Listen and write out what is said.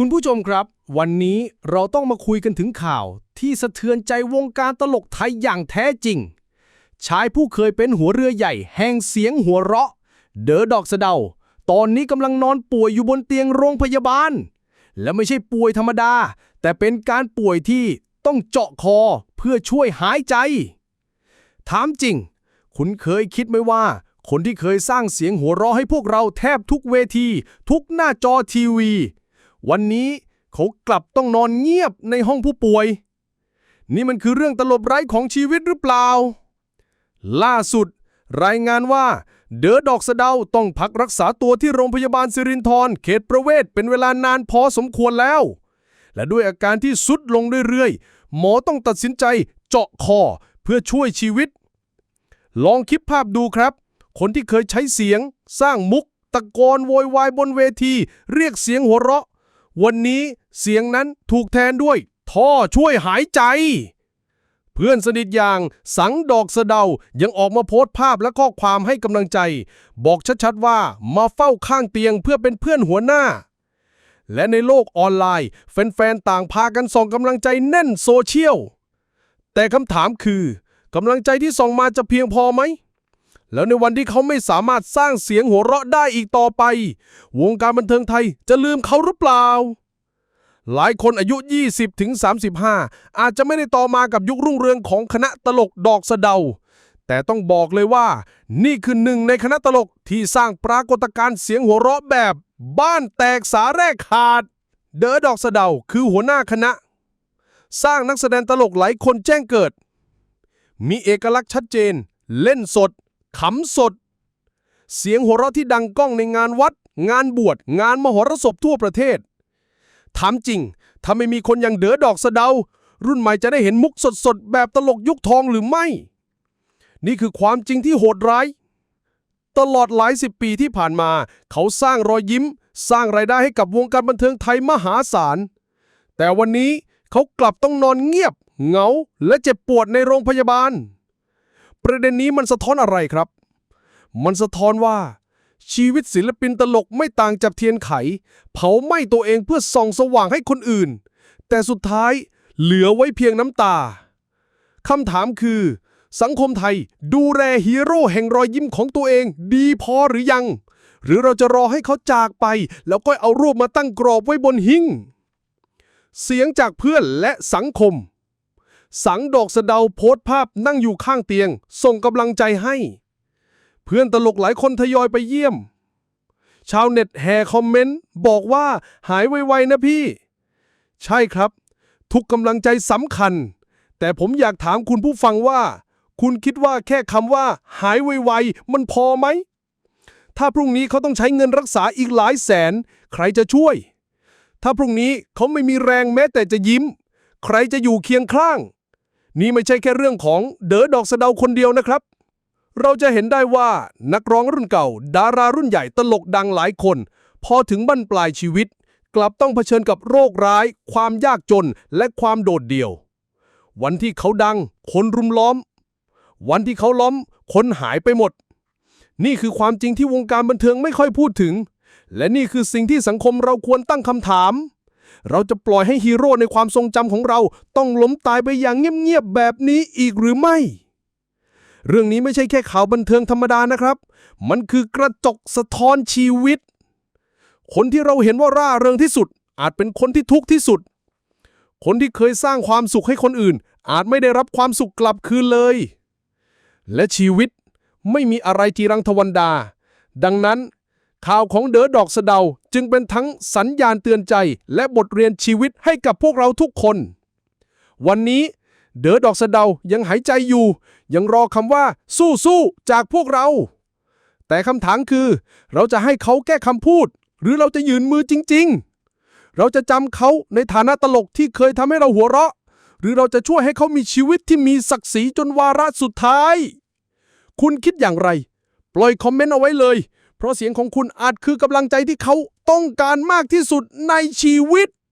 คุณผู้ชมครับ วันนี้เราต้องมาคุยกันถึงข่าวที่สะเทือนใจวงการตลกไทยอย่างแท้จริง ชายผู้เคยเป็นหัวเรือใหญ่ แห่งเสียงหัวเราะ เดอดอกสะเดา ตอนนี้กำลังนอนป่วยอยู่บนเตียงโรงพยาบาล และไม่ใช่ป่วยธรรมดา แต่เป็นการป่วยที่ต้องเจาะคอเพื่อช่วยหายใจ ถามจริง คุณเคยคิดไหมว่า คนที่เคยสร้างเสียงหัวเราะให้พวกเราแทบทุกเวที ทุกหน้าจอทีวี วันนี้เขากลับต้องนอนเงียบในห้องผู้ป่วย นี่มันคือเรื่องตลบไร้ของชีวิตหรือเปล่า ล่าสุด รายงานว่า เดอดอกสะเดาต้องพักรักษาตัวที่โรงพยาบาลสิรินธรเขตประเวศเป็นเวลานานพอสมควรแล้ว และด้วยอาการที่สุดลงเรื่อยๆ หมอต้องตัดสินใจเจาะคอเพื่อช่วยชีวิต ลองคิดภาพดูครับ คนที่เคยใช้เสียง สร้างมุก ตะโกนโวยวายบนเวที เรียกเสียงหัวเราะ วันนี้เสียงนั้นถูกแทนด้วย ท่อช่วยหายใจ เพื่อนสนิทอย่างสังดอกสะเดายังออกมาโพสต์ภาพและข้อความให้กำลังใจ บอกชัดๆว่ามาเฝ้าข้างเตียงเพื่อเป็นเพื่อนหัวหน้า และในโลกออนไลน์แฟนๆต่างพากันส่งกำลังใจแน่นโซเชียล แต่คำถามคือกำลังใจที่ส่งมาจะเพียงพอไหม แล้วในวันที่เขาไม่สามารถสร้างเสียงหัวเราะได้อีกต่อไป วงการบันเทิงไทยจะลืมเขาหรือเปล่า หลายคนอายุ 20ถึง35 อาจจะไม่ได้ต่อมากับยุครุ่งเรืองของคณะตลกดอกสะเดา แต่ต้องบอกเลยว่า นี่คือหนึ่งในคณะตลกที่สร้างปรากฏการณ์เสียงหัวเราะแบบ บ้านแตกสาแรกขาด เดอดอกสะเดาคือหัวหน้าคณะ สร้างนักแสดงตลกหลายคนแจ้งเกิด มีเอกลักษณ์ชัดเจน เล่นสด ขำสด เสียงหัวเราะที่ดังก้องในงานวัด งานบวช งานมหรสพทั่วประเทศ ถามจริง ถ้าไม่มีคนอย่างเด๋อดอกสะเดา รุ่นใหม่จะได้เห็นมุกสดๆ แบบตลกยุคทองหรือไม่ นี่คือความจริงที่โหดร้าย ตลอดหลายสิบปีที่ผ่านมา เขาสร้างรอยยิ้ม สร้างรายได้ให้กับวงการบันเทิงไทยมหาศาล แต่วันนี้เขากลับต้องนอนเงียบ เหงา และเจ็บปวดในโรงพยาบาล ประเด็นนี้มันสะท้อนอะไรครับ มันสะท้อนว่า ชีวิตศิลปินตลกไม่ต่างจากเทียนไข เผาไหม้ตัวเองเพื่อส่องสว่างให้คนอื่น แต่สุดท้ายเหลือไว้เพียงน้ำตาคำถามคือ สังคมไทยดูแลฮีโร่แห่งรอยยิ้มของตัวเอง ดีพอหรือยัง หรือเราจะรอให้เขาจากไป แล้วก็เอารูปมาตั้งกรอบไว้บนหิ้งเสียงจากเพื่อนและสังคม สังดอกสะเดาโพสต์ภาพนั่งอยู่ข้างเตียง ส่งกำลังใจให้ เพื่อนตลกหลายคนทยอยไปเยี่ยม ชาวเน็ตแห่คอมเมนต์ บอกว่าหายไวๆนะพี่ ใช่ครับ ทุกกำลังใจสำคัญ แต่ผมอยากถามคุณผู้ฟังว่า คุณคิดว่าแค่คำว่า หายไวๆมันพอไหม ถ้าพรุ่งนี้เขาต้องใช้เงินรักษาอีกหลายแสน ใครจะช่วย ถ้าพรุ่งนี้เขาไม่มีแรงแม้แต่จะยิ้ม ใครจะอยู่เคียงข้าง นี่ไม่ใช่แค่เรื่องของเดอดอกสะเดาคนเดียวนะครับ เราจะเห็นได้ว่านักร้องรุ่นเก่า ดารารุ่นใหญ่ตลกดังหลายคน พอถึงบั้นปลายชีวิต กลับต้องเผชิญกับโรคร้าย ความยากจนและความโดดเดี่ยว วันที่เขาดัง คนรุมล้อม วันที่เขาล้อม คนหายไปหมด นี่คือความจริงที่วงการบันเทิงไม่ค่อยพูดถึง และนี่คือสิ่งที่สังคมเราควรตั้งคำถาม เราจะปล่อยให้ฮีโร่ในความทรงจำของเราต้องล้มตายไปอย่างเงียบๆแบบนี้อีกหรือไม่ เรื่องนี้ไม่ใช่แค่ข่าวบันเทิงธรรมดานะครับ มันคือกระจกสะท้อนชีวิต คนที่เราเห็นว่าร่าเริงที่สุด อาจเป็นคนที่ทุกข์ที่สุด คนที่เคยสร้างความสุขให้คนอื่น อาจไม่ได้รับความสุขกลับคืนเลย และชีวิตไม่มีอะไรจีรังทวันดา ดังนั้น ข่าวของเด๋อดอกสะเดาจึงเป็นทั้งสัญญาณเตือนใจและบทเรียนชีวิตให้กับพวกเราทุกคน วันนี้เด๋อดอกสะเดายังหายใจอยู่ ยังรอคำว่า สู้สู้ๆจากพวกเรา แต่คำถามคือ เราจะให้เขาแก้คำพูด หรือเราจะยืนมือจริง ๆ เราจะจำเขาในฐานะตลกที่เคยทำให้เราหัวเราะ หรือเราจะช่วยให้เขามีชีวิตที่มีศักดิ์ศรีจนวาระสุดท้าย คุณคิดอย่างไร ปล่อยคอมเมนต์เอาไว้เลย เพราะเสียงของคุณอาจคือกำลังใจที่เขาต้องการมากที่สุดในชีวิต